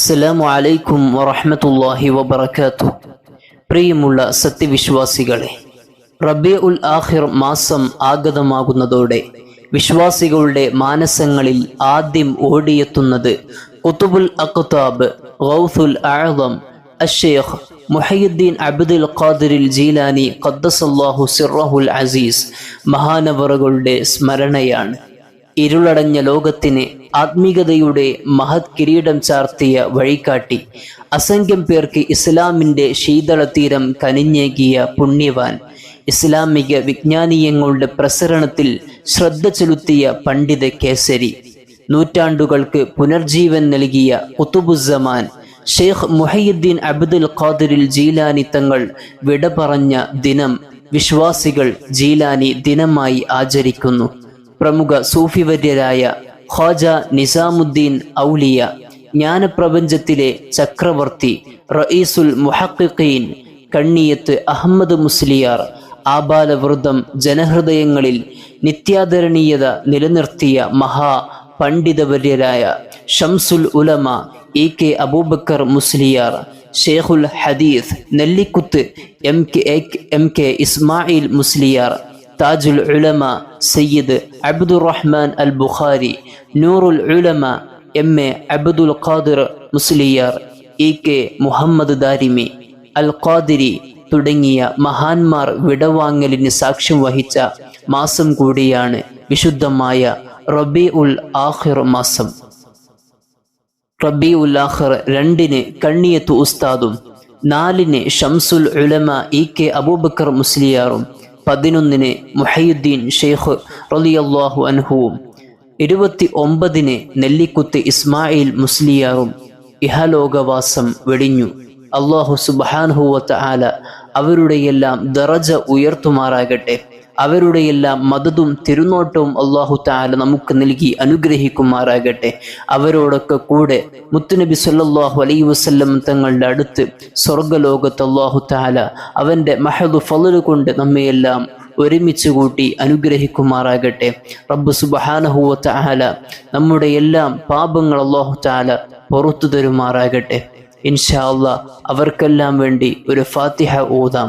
അസ്സലാമു അലൈക്കും വറഹ്മത്തുള്ളാഹി വബർക്കാത്തു പ്രിയമുള്ള സത്യവിശ്വാസികളെ റബിയ ഉൽ ആഹിർ മാസം ആഗതമാകുന്നതോടെ വിശ്വാസികളുടെ മാനസങ്ങളിൽ ആദ്യം ഓടിയെത്തുന്നത് കുത്തുബുൽ അഖ്താബ് ഗൗസുൽ ആഴം അഷേഖ് മുഹയുദ്ദീൻ അബ്ദുൽ ഖാദിറിൽ ജീലാനി ഖദ്ദസല്ലാഹു സിറഹുൽ അസീസ് മഹാനവറുകളുടെ സ്മരണയാണ് ഇരുളടഞ്ഞ ലോകത്തിന് ആത്മീകതയുടെ മഹത് കിരീടം ചാർത്തിയ വഴികാട്ടി. അസംഖ്യം പേർക്ക് ഇസ്ലാമിന്റെ ശീതളതീരം കനിഞ്ഞേകിയ പുണ്യവാൻ. ഇസ്ലാമിക വിജ്ഞാനീയങ്ങളുടെ പ്രസരണത്തിൽ ശ്രദ്ധ ചെലുത്തിയ പണ്ഡിത കേസരി. നൂറ്റാണ്ടുകൾക്ക് പുനർജീവൻ നൽകിയ കുത്തുബുസമാൻ. ഷെയ്ഖ് മുഹയുദ്ദീൻ അബ്ദുൽ ഖാദിറിൽ ജീലാനി തങ്ങൾ വിട പറഞ്ഞ ദിനം വിശ്വാസികൾ ജീലാനി ദിനമായി ആചരിക്കുന്നു. പ്രമുഖ സൂഫിവര്യരായ ഖാജ നിസാമുദ്ദീൻ ഔലിയ ജ്ഞാനപ്രപഞ്ചത്തിലെ ചക്രവർത്തി റഈസുൽ മുഹക്കീൻ കണ്ണിയത്ത് അഹമ്മദ് മുസ്ലിയാർ ആബാലവൃതം ജനഹൃദയങ്ങളിൽ നിത്യാദരണീയത നിലനിർത്തിയ മഹാ പണ്ഡിതവര്യരായ Shamsul Ulama E K Aboobacker Musliyar Sheikhul Hadees Nellikuth M K M K Ismail Musliyar Tajul Ulama Sayyid Abdurahman Al Bukhari Noorul Ulama M A Abdul Khadir Musliyar E K Muhammad Darimi Al Khadiri തുടങ്ങിയ മഹാന്മാർ വിടവാങ്ങലിന് സാക്ഷ്യം വഹിച്ച മാസം കൂടിയാണ് വിശുദ്ധമായ റബി ഉൽ ആഹിർ മാസം. റബി ഉൽ ആഹിർ രണ്ടിന് കണ്ണിയത്ത് ഉസ്താദും നാലിന് ഷംസുൽ ഉലമ ഇ കെ അബൂബക്കർ മുസ്ലിയാറും പതിനൊന്നിന് മുഹയുദ്ദീൻ ഷെയ്ഖ് റലിയല്ലാഹു അൻഹുവും ഇരുപത്തി ഒമ്പതിന് നെല്ലിക്കുത്ത് ഇസ്മായിൽ മുസ്ലിയാറും ഇഹലോകവാസം വെടിഞ്ഞു. അള്ളാഹു സുബാൻഹുവത്ത് ആല അവരുടെയെല്ലാം ദറജ ഉയർത്തുമാറാകട്ടെ. അവരുടെയെല്ലാം മതതും തിരുനോട്ടവും അള്ളാഹു താല നമുക്ക് നൽകി അനുഗ്രഹിക്കുമാറാകട്ടെ. അവരോടൊക്കെ കൂടെ മുത്തുനബി സല്ലാഹു അലൈ വസ്ല്ലം തങ്ങളുടെ അടുത്ത് സ്വർഗലോകത്ത് അള്ളാഹു താല അവന്റെ മഹദു ഫലു കൊണ്ട് നമ്മയെല്ലാം ഒരുമിച്ച് കൂട്ടി അനുഗ്രഹിക്കുമാറാകട്ടെ. റബ്ബ് സുബഹാനഹുവ താല നമ്മുടെ എല്ലാം പാപങ്ങൾ അള്ളാഹു താല പുറത്തു തരുമാറാകട്ടെ ഇൻഷാ അള്ളാ അവർക്കെല്ലാം വേണ്ടി ഒരു ഫാത്തിഹ ഓതാം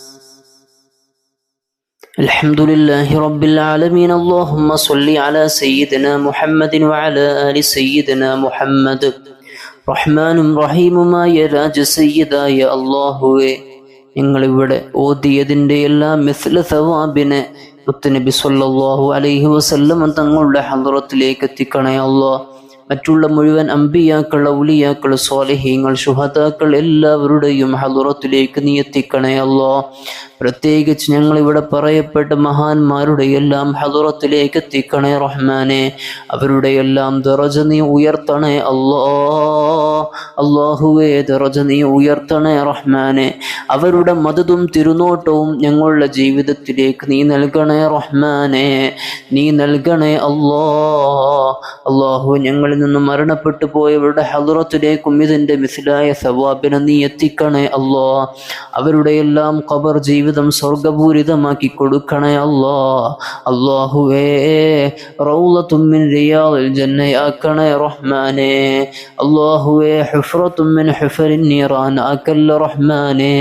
الحمد لله رب العالمين اللهم صل على سيدنا محمد وعلى آل سيدنا محمد റഹ്മാനും റഹീമുമായ രാജസയ്യദായ അള്ളാഹുവെ ഞങ്ങളിവിടെ ഓതിയതിൻ്റെ എല്ലാ മിസ്ല സവാബിനെ മുത്തനബി സല്ലല്ലാഹു അലൈഹി വസല്ലം തങ്ങളുടെ ഹദ്റത്തിലേക്ക് എത്തിക്കണേ അള്ളാഹ് മറ്റുള്ള മുഴുവൻ അമ്പിയാക്കൾ ഔലിയാക്കൾ സ്വാലഹീങ്ങൾ ശുഹതാക്കൾ എല്ലാവരുടെയും ഹലുറത്തിലേക്ക് നീ അല്ലോ. പ്രത്യേകിച്ച് ഞങ്ങൾ ഇവിടെ പറയപ്പെട്ട മഹാന്മാരുടെ എല്ലാം ഹലുറത്തിലേക്ക് എത്തിക്കണേ റഹ്മാനെ. അവരുടെ എല്ലാം ദറജ നീ ഉയർത്തണേ അല്ലോ. അള്ളാഹുവേ ദറജ നീ ഉയർത്തണേ റഹ്മാനെ. അവരുടെ മതതും തിരുനോട്ടവും ഞങ്ങളുടെ ജീവിതത്തിലേക്ക് നീ നൽകണേ റഹ്മാനെ. നീ നൽകണേ അല്ലോ അള്ളാഹു ഞങ്ങളിൽ നിന്ന് മരണപ്പെട്ടു പോയവരുടെ ഹലുറത്തിലേക്കും ഇതിന്റെ മിസിലായ സവാബിനെ നീ എത്തിക്കണേ അല്ലോ അവരുടെ എല്ലാം ഖബർ ജീവിതം സ്വർഗപൂരിതമാക്കി കൊടുക്കണേ അല്ലോ അള്ളാഹുവേ റൗലത്തുമ്മിൻ റിയാദിൽ ജന്നയാക്കണേ റഹ്മാനെ. അള്ളാഹുവേ ഹുഫ്രത്തുമ്മിൻ ഹുഫരിൻ നീറാൻ ആക്കല്ല റഹ്മാനെ.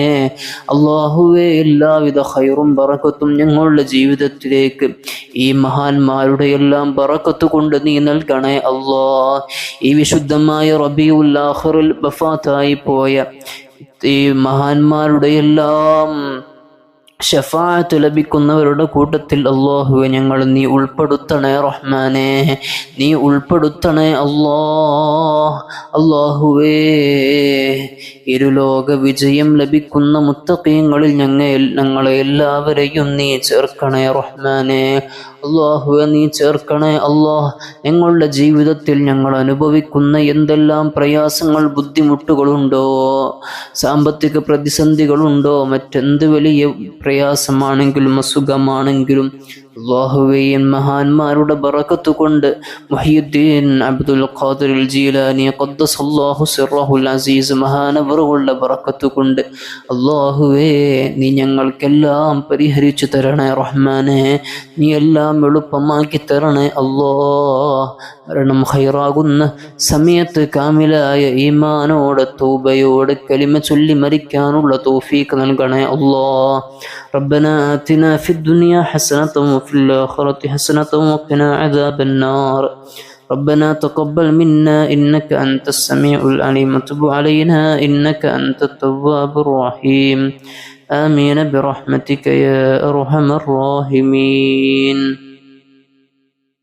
അള്ളാഹുവേ എല്ലാവിധ ഖൈറും ബറക്കത്തും ഞങ്ങളുടെ ജീവിതത്തിലേക്ക് ഈ മഹാന്മാരുടെ എല്ലാം ബറക്കത്ത് കൊണ്ട് നീ നൽകണേ അള്ളാ. ഈ വിശുദ്ധമായ റബിയുൽ ബഫാത്തായി പോയ ഈ മഹാന്മാരുടെ എല്ലാം ഷഫാത്ത് ലഭിക്കുന്നവരുടെ കൂട്ടത്തിൽ അള്ളാഹുവെ ഞങ്ങൾ നീ ഉൾപ്പെടുത്തണേ റഹ്മാനെ. നീ ഉൾപ്പെടുത്തണേ അള്ളാ. അള്ളാഹുവേ ഇരുലോക വിജയം ലഭിക്കുന്ന മുത്തക്കീങ്ങളിൽ ഞങ്ങൾ ഞങ്ങളെ എല്ലാവരെയും നീ ചേർക്കണേ റഹ്മാനെ. അള്ളാഹുവെ നീ ചേർക്കണേ. അള്ളാഹ് ഞങ്ങളുടെ ജീവിതത്തിൽ ഞങ്ങൾ അനുഭവിക്കുന്ന എന്തെല്ലാം പ്രയാസങ്ങൾ ബുദ്ധിമുട്ടുകളുണ്ടോ? സാമ്പത്തിക പ്രതിസന്ധികളുണ്ടോ? മറ്റെന്ത് വലിയ പ്രയാസമാണെങ്കിലും അസുഖമാണെങ്കിലും അള്ളാഹുവേയും മഹാന്മാരുടെ ബറക്കത്ത് കൊണ്ട് മുഹിയുദ്ദീൻ അബ്ദുൽ ഖാദിർ ജീലാനി ഖദ്ദസല്ലാഹു അള്ളാഹു അസീസ് മഹാനവറുകളുടെ ബറക്കത്ത് കൊണ്ട് അള്ളാഹുവേ നീ ഞങ്ങൾക്കെല്ലാം പരിഹരിച്ചു തരണേ റഹ്മാനെ. നീ എല്ലാം എളുപ്പമാക്കി തരണേ അല്ലോ മരണം ഹൈറാകുന്ന സമയത്ത് കാമിലായ ഈമാനോട് തൂബയോട് കലിമ ചൊല്ലി മരിക്കാനുള്ള തോഫീക്ക് നൽകണേ അല്ലോ റബ്ബന ആതിന ഫിദ്ദുനിയാ ഹസനത്തും وفي الآخرة حسنة وقنا عذاب النار. ربنا تقبل منا إنك أنت السميع العليم. وتب علينا إنك أنت التواب الرحيم. آمين برحمتك يا أرحم الراحمين.